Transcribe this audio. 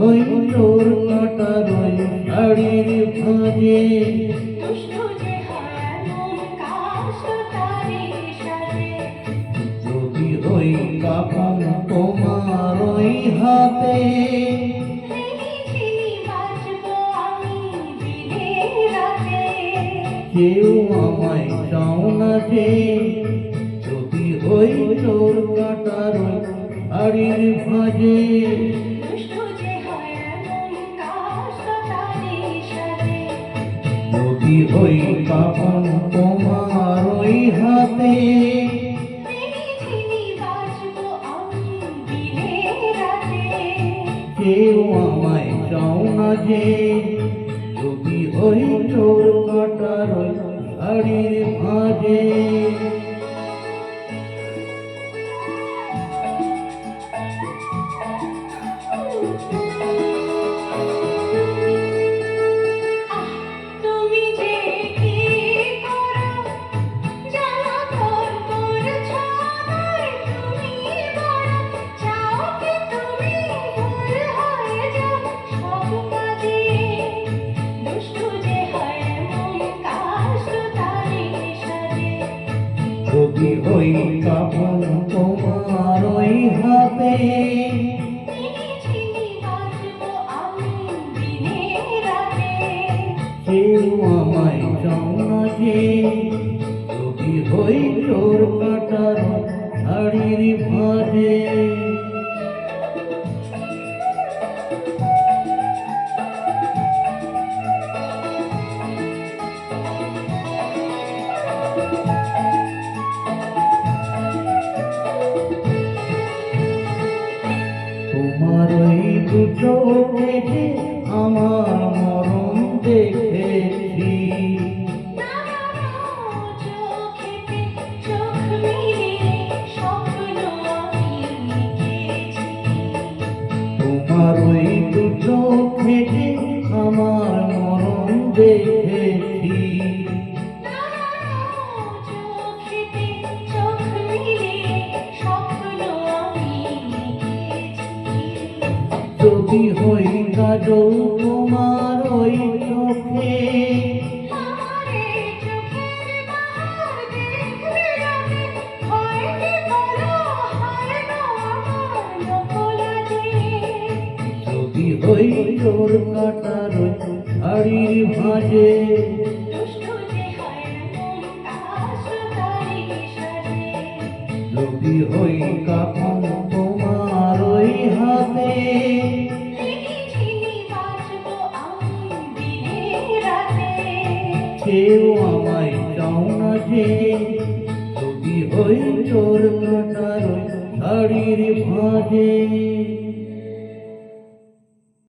ওই তোর কাটার ওই শাড়ির ভাঁজে যদি ওই কাপন তোমার ওই হাতে কেউ আমায় চাও না যে যদি ওই তোর কাটার হাড়ির ভাঁজে যদি হই পাপন তোমার ওই হাতে। কেউ আমায় চাও না যে, যদি হই চোর কাটার হাড়ির ভাজে ওই কাপন তোমার ওই হাতে আমায় চাও যে যদি ওই চোর কাটার হাড়ির ভাজে তোমার ওই দুটো দেখে আমার মরণ দেখেছি। তোমার ওই দুটো দেখে আমার মরণ দেখেছি। যদি হই কাজল তোমার ওই চোখে? যদি হই চোর কাটার হাড়ির ভাজে? তারে যদি হই কাপন কেউ আমায় চাও না যে যদি হই চোর কাটার শাড়ির ভাজে।